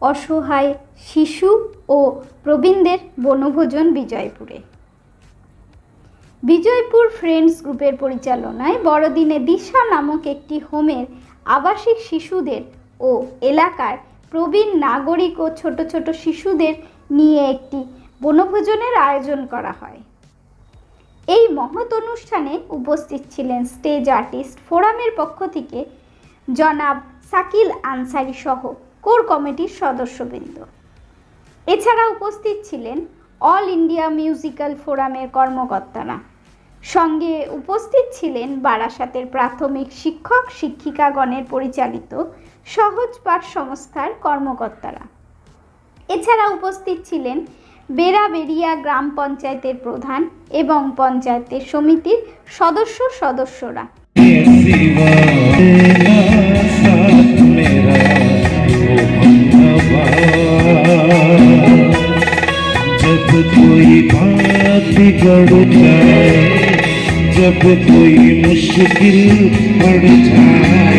অসহায় শিশু ও প্রবীণদের বনভোজন বিজয়পুরে। বিজয়পুর ফ্রেন্ডস গ্রুপের পরিচালনায় বড়দিনে দিশা নামক একটি হোমের আবাসিক শিশুদের ও এলাকার প্রবীণ নাগরিক ও ছোট ছোট শিশুদের নিয়ে একটি বনভোজনের আয়োজন করা হয়। এই মহৎ অনুষ্ঠানে উপস্থিত ছিলেন স্টেজ আর্টিস্ট ফোরামের পক্ষ থেকে জনাব সাকিল আনসারি সহ কোর কমিটির সদস্যবৃন্দ। এছাড়া উপস্থিত ছিলেন অল ইন্ডিয়া মিউজিক্যাল ফোরামের কর্মকর্তারা। সঙ্গে উপস্থিত ছিলেন বারাসাতের প্রাথমিক শিক্ষক শিক্ষিকাগণের পরিচালিত সহজ পাঠ সংস্থার কর্মকর্তারা। এছাড়া উপস্থিত ছিলেন বেড়াবেড়িয়া গ্রাম পঞ্চায়েতের প্রধান এবং পঞ্চায়েতের সমিতির সদস্য সদস্যরা। कोई मुश्किल पड़ जाए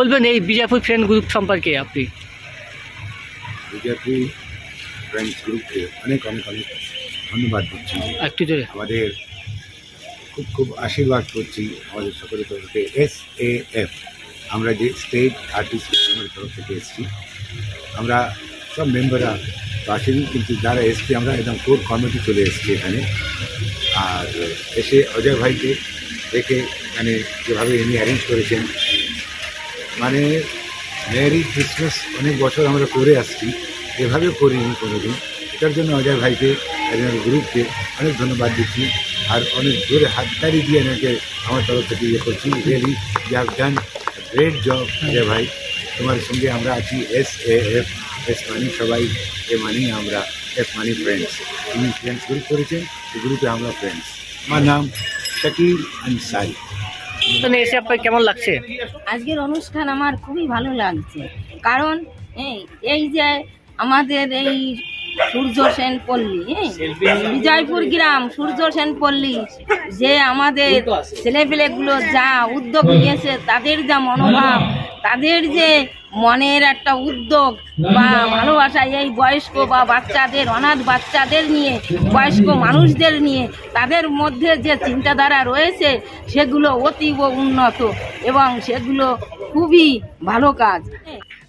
বলবেন এই বিজাপুর ফ্রেন্ড গ্রুপ সম্পর্কে আপনি? বিজেপি ফ্রেন্ডস গ্রুপকে অনেক অনেক অনেক ধন্যবাদ দিচ্ছি। একটু জোরে। আমাদের খুব খুব আশীর্বাদ করছি আমাদের সকলের তরফ থেকে। এস এ এফ আমরা যে স্টেট আর্টিস্ট আমাদের তরফ থেকে এসেছি। আমরা সব মেম্বাররা আসেনি কিন্তু যারা এসছি আমরা একদম কোর কমিটি চলে এসেছি এখানে। আর এসে অজয় ভাইকে দেখে মানে যেভাবে ইনি অ্যারেঞ্জ করেছেন মানে মেরি ক্রিসমাস, অনেক বছর আমরা করে আসছি। এভাবে করিনি কোনোদিন। এটার জন্য অজয় ভাইকে একজন গ্রুপকে অনেক ধন্যবাদ দিচ্ছি। আর অনেক জোরে হাততালি দিয়ে এনাকে আমার তরফ থেকে ইয়ে করছি। Really you have done great job Ajay ভাই। তোমার সঙ্গে আমরা আছি S A F S money সবাই এ মানি আমরা এফ মানি ফ্রেন্ডস তুমি ফ্রেন্ডস গ্রুপ করেছেন, এই গ্রুপে আমরা ফ্রেন্ডস আমার নাম শাকিল আনসারি মানে এসে আপনার কেমন লাগছে? আজকের অনুষ্ঠান আমার খুবই ভালো লাগছে। কারণ এই এই যে আমাদের এই সূর্য সেন পল্লী বিজয়পুর গ্রাম, সূর্য সেন পল্লী যে আমাদের ছেলেপেলেগুলো যা উদ্যোগ নিয়েছে, তাদের যা মনোভাব তাদের যে মনের একটা উদ্যোগ বা ভালোবাসা, এই বয়স্ক বা বাচ্চাদের, অনাথ বাচ্চাদের নিয়ে, বয়স্ক মানুষদের নিয়ে, তাদের মধ্যে যে চিন্তাধারা রয়েছে, সেগুলো অতীব উন্নত এবং সেগুলো খুবই ভালো কাজ।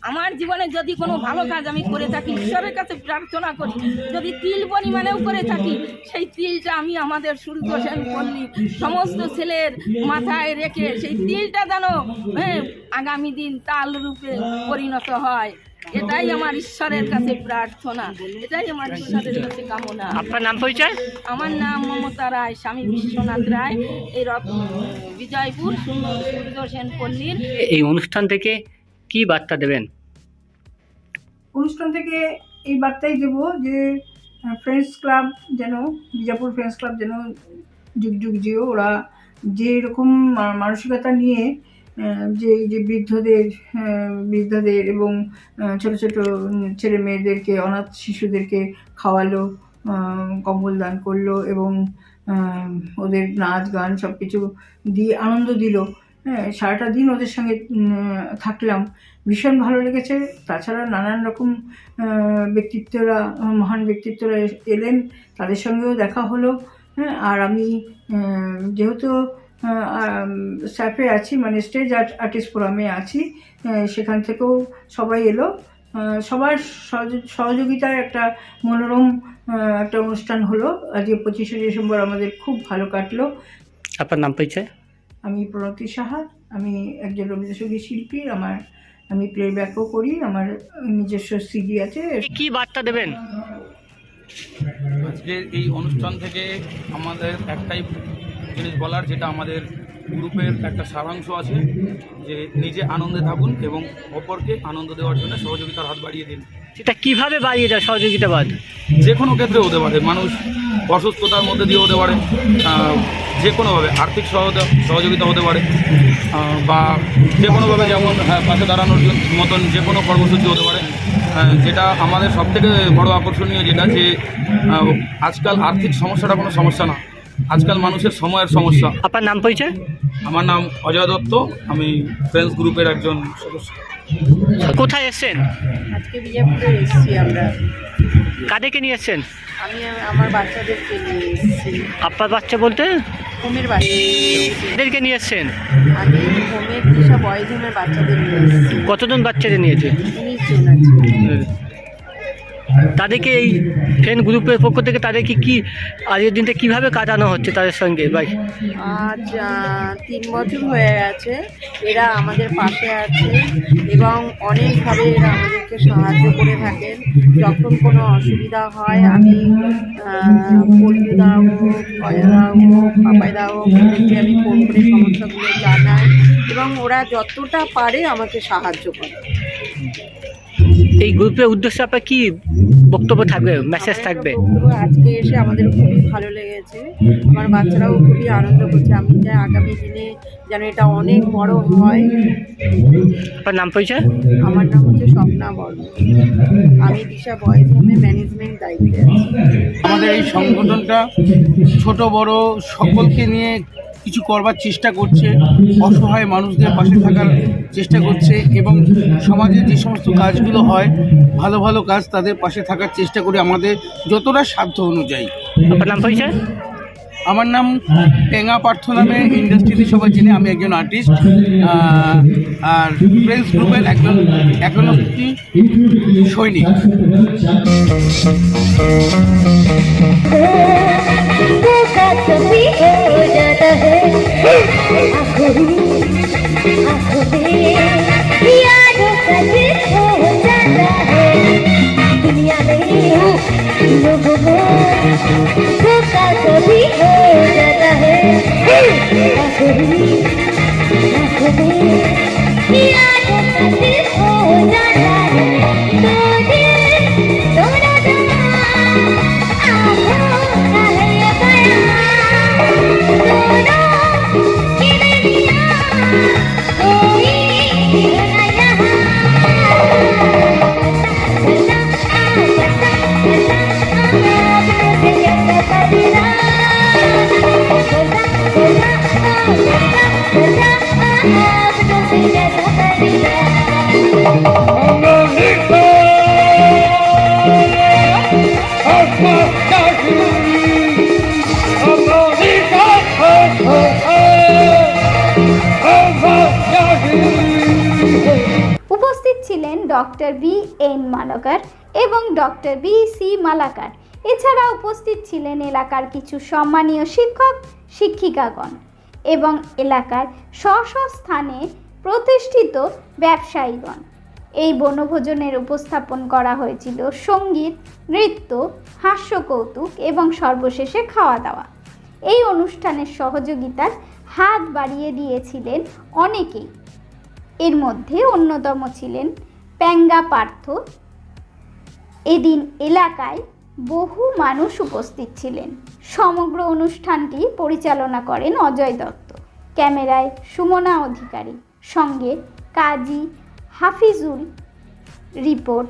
আমার জীবনে যদি কোনো ভালো কাজ আমি করে থাকি ঈশ্বরের কাছে প্রার্থনা করি যদি তিল পরিমাণেও করে থাকি সেই তিলটা আমি আমাদের সূর্য সেন পল্লীর সমস্ত ছেলের মাথায় রেখে সেই তিলটা যেন হ্যাঁ, আগামী দিন তাল রূপে পরিণত হয়। এটাই আমার ঈশ্বরের কাছে প্রার্থনা। এটাই আমার ঈশ্বরের কাছে কামনা। আপনার নাম পরিচয়? আমার নাম মমতা রায় স্বামী বিশ্বনাথ রায়। এই রত বিজয়পুর সুন্দর সূর্য সেন পল্লীর। এই অনুষ্ঠান থেকে কি বার্তা দেবেন? অনুষ্ঠান থেকে এই বার্তাই দেব যে ফ্রেন্ডস ক্লাব যেন, বিজাপুর ফ্রেন্ডস ক্লাব যেন যুগ যুগ জিও ওরা যে এরকম মানসিকতা নিয়ে যে যে বৃদ্ধদের বৃদ্ধদের এবং ছোট ছোট ছেলে মেয়েদেরকে, অনাথ শিশুদেরকে খাওয়ালো কম্বল দান করল এবং ওদের নাচ গান সব কিছু দিয়ে আনন্দ দিল। সারাটা দিন ওদের সঙ্গে থাকলাম। ভীষণ ভালো লেগেছে। তাছাড়া নানান রকম ব্যক্তিত্বরা, মহান ব্যক্তিত্বরা এলেন। তাদের সঙ্গেও দেখা হলো। হ্যাঁ আর আমি যেহেতু স্টাফে আছি মানে স্টেজ আর্ট, আর্টিস্ট ফোরামে আছি সেখান থেকেও সবাই এলো। সবার সহযোগ- সহযোগিতায় একটা মনোরম একটা অনুষ্ঠান হলো। আজকে পঁচিশে ডিসেম্বর আমাদের খুব ভালো কাটলো। আপনার নাম পরিচয়? আমি প্রণতি সাহা আমি একজন রবীন্দ্রসঙ্গীত শিল্পী আমার আমি প্লেব্যাকও করি আমার নিজস্ব সিডি আছে। কি বার্তা দেবেন? আজকের এই অনুষ্ঠান থেকে আমাদের একটাই জিনিস বলার যেটা আমাদের গ্রুপের একটা সারাংশ আছে যে নিজে আনন্দে থাকুন এবং অপরকে আনন্দ দেওয়ার জন্য সহযোগিতার হাত বাড়িয়ে দিন। সেটা কীভাবে বাড়িয়ে যায় সহযোগিতাবাদ? যে কোনো ক্ষেত্রে হতে পারে। মানুষ অসুস্থতার মধ্যে দিয়ে হতে পারে। যে কোনোভাবে আর্থিক সহযোগিতা সহযোগিতা হতে পারে বা যে কোনোভাবে যেমন হ্যাঁ, পাশে দাঁড়ানোর মতন যে কোনো কর্মসূচি হতে পারে যেটা আমাদের সবথেকে বড় আকর্ষণীয় যেটা যে আজকাল আর্থিক সমস্যাটা কোনো সমস্যা না। আজকাল মানুষের সময়ের সমস্যা। আপনার নাম পরিচয়? আমার নাম অজয় দত্ত আমি ফ্রেন্ডস গ্রুপের একজন সদস্য। কোথায় এসছেন? আজকে বিজাপুরে এসেছি আমরা। কাদেরকে নিয়ে এসছেন? আমি আমার বাচ্চাদেরকে নিয়ে এসেছি। আপনার বাচ্চা বলতে? হোমের বাচ্চা। এদেরকে নিয়ে এসছেন? আমি হোমের সব বয়েজ হোমের বাচ্চাদের নিয়ে এসেছি। কতজন বাচ্চাদের নিয়েছে উনিশ জন আছে। তাদেরকে এই ফ্রেন্ড গ্রুপের পক্ষ থেকে তাদেরকে কি আজকের দিনটা কীভাবে কাটানো হচ্ছে তাদের সঙ্গে? ভাই। আজ তিন বছর হয়ে গেছে এরা আমাদের পাশে আছে এবং অনেকভাবে এরা আমাদেরকে সাহায্য করে থাকেন। যখন কোনো অসুবিধা হয়, আমি পল্টু দা হোক অজয়দা হোক, পাপাইদা হোক, ওদেরকে আমি ফোন করে সমস্যাগুলো জানাই এবং ওরা যতটা পারে আমাকে সাহায্য করে। এই গ্রুপের উদ্দেশ্যে আপনার কি বক্তব্য থাকবে মেসেজ থাকবে? আজকে এসে আমাদের খুবই ভালো লেগেছে। আমার বাচ্চারাও খুবই আনন্দ করছে। আমি চাই আগামী দিনে যেন এটা অনেক বড় হয়। আপনার নাম পরিচয়? আমার নাম হচ্ছে স্বপ্না বর্মন আমি দিশা বয়েজ হোমে ম্যানেজমেন্ট দায়িত্বে আছি। আমাদের এই সংগঠনটা ছোট বড় সকলকে নিয়ে কিছু করবার চেষ্টা করছে অসহায় মানুষদের পাশে থাকার চেষ্টা করছে এবং সমাজে যে সমস্ত কাজগুলো হয় ভালো ভালো কাজ তাদের পাশে থাকার চেষ্টা করি আমাদের যতটা সাধ্য অনুযায়ী আপনার নাম পরিচয় আমার নাম টেঙ্গা পার্থ নামে ইন্ডাস্ট্রিতে সবাই চেনে আমি একজন আর্টিস্ট আর ফ্রেন্ডস গ্রুপের একজন এখনও সৈনিক উপস্থিত ছিলেন ডক্টর বি এন মালাকার এবং ডক্টর বি সি মালাকার। এছাড়া উপস্থিত ছিলেন এলাকার কিছু সম্মানীয় শিক্ষক, শিক্ষিকাগণ এবং এলাকার স্ব স্থানে প্রতিষ্ঠিত ব্যবসায়ীগণ। এই বনভোজনের উপস্থাপন করা হয়েছিল সংগীত, নৃত্য হাস্য কৌতুক এবং সর্বশেষে খাওয়া দাওয়া এই অনুষ্ঠানের সহযোগিতার হাত বাড়িয়ে দিয়েছিলেন অনেকেই। এর মধ্যে অন্যতম ছিলেন প্যাঙ্গা পার্থ। এদিন এলাকায় বহু মানুষ উপস্থিত ছিলেন। সমগ্র অনুষ্ঠানটি পরিচালনা করেন অজয় দত্ত। ক্যামেরায় সুমনা অধিকারী। সঙ্গে কাজী হাফিজুল রিপোর্ট।